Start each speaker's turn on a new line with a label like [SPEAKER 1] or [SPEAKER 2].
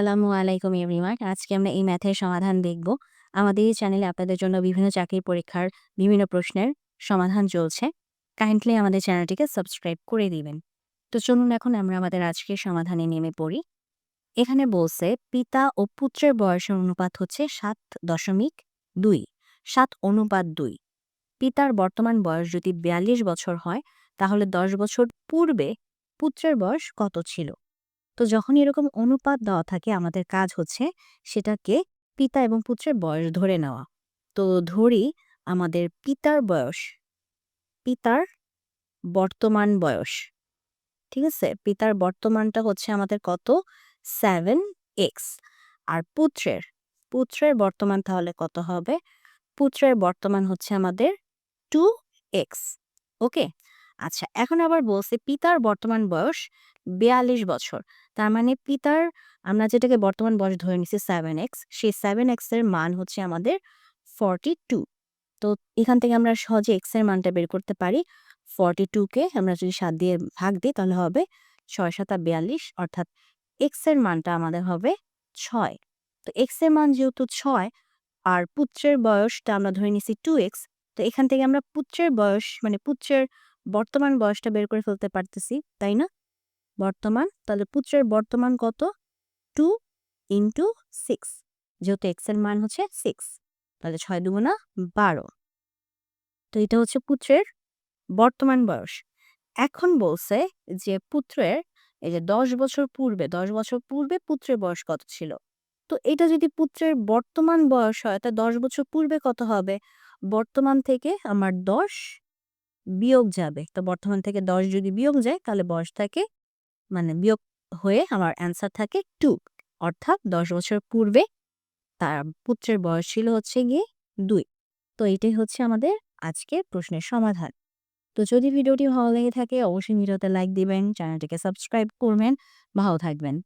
[SPEAKER 1] আসসালামু আলাইকুম এভরিওয়ান। আজকে আমরা এই ম্যাথের সমাধান দেখব। আমাদের এই চ্যানেলে আপনাদের জন্য বিভিন্ন চাকরির পরীক্ষার বিভিন্ন প্রশ্নের সমাধান চলছে। কাইন্ডলি আমাদের চ্যানেলটিকে সাবস্ক্রাইব করে দিবেন। তো চলুন এখন আমরা আমাদের আজকের সমাধানে নেমে পড়ি। এখানে বলছে, পিতা ও পুত্রের বয়সের অনুপাত হচ্ছে সাত দশমিক দুই, সাত অনুপাত দুই পিতার বর্তমান বয়স যদি বিয়াল্লিশ বছর হয়, তাহলে দশ বছর পূর্বে পুত্রের বয়স কত ছিল তো যখন এরকম অনুপাত দেওয়া থাকে আমাদের কাজ হচ্ছে সেটাকে পিতা এবং পুত্রের বয়স ধরে নেওয়া। তো ধরি আমাদের পিতার বয়স, পিতার বর্তমান বয়স, ঠিক আছে? পিতার বর্তমানটা হচ্ছে আমাদের কত? সেভেন এক্স আর পুত্রের পুত্রের বর্তমান তাহলে কত হবে? পুত্রের বর্তমান হচ্ছে আমাদের টু এক্স ওকে আচ্ছা এখন আবার বলছে পিতার বর্তমান বয়স বিয়াল্লিশ বছর। তার মানে পিতার, আমরা যেটাকে বর্তমান বয়স ধরে নিছি সেভেন এক্স সেই সেভেন এক্সের মান হচ্ছে আমাদের ফর্টি টু তো এখান থেকে আমরা সহজে এক্সের মানটা বের করতে পারি। ফর্টি টুকে আমরা যদি সাত দিয়ে ভাগ দিই, তাহলে হবে ছয় সাতা বিয়াল্লিশ, অর্থাৎ এক্সের মানটা আমাদের হবে ছয়। তো এক্সের মান যেহেতু ছয়, আর পুত্রের বয়সটা আমরা ধরে নিছি টু এক্স তো এখান থেকে আমরা পুত্রের বয়স মানে পুত্রের বর্তমান বয়সটা বের করে ফেলতে পারতেছি, তাই না? বর্তমান, তাহলে পুত্রের বর্তমান কত? টু ইন্টু সিক্স, যেহেতু এক্সের মান হচ্ছে সিক্স, তাহলে ছয় দুগুণা বারো। তো এটা হচ্ছে পুত্রের বর্তমান বয়স। এখন বলছে যে পুত্রের, এই যে দশ বছর পূর্বে, দশ বছর পূর্বে পুত্রের বয়স কত ছিল? তো এটা যদি পুত্রের বর্তমান বয়স হয়, তা দশ বছর পূর্বে কত হবে? বর্তমান থেকে আমার দশ বিয়োগ যাবে। তো বর্তমান থেকে দশ যদি বিয়োগ যায়, তাহলে বয়স থাকে মানে বিয়োগ হয়ে আমার অ্যান্সার থাকে টু অর্থাৎ দশ বছর পূর্বে তার পুত্রের বয়স ছিল হচ্ছে গিয়ে দুই। তো এটাই হচ্ছে আমাদের আজকের প্রশ্নের সমাধান। তো যদি ভিডিওটি ভালো লেগে থাকে, অবশ্যই ভিডিওতে লাইক দিবেন চ্যানেলটিকে সাবস্ক্রাইব করবেন। ভালো থাকবেন।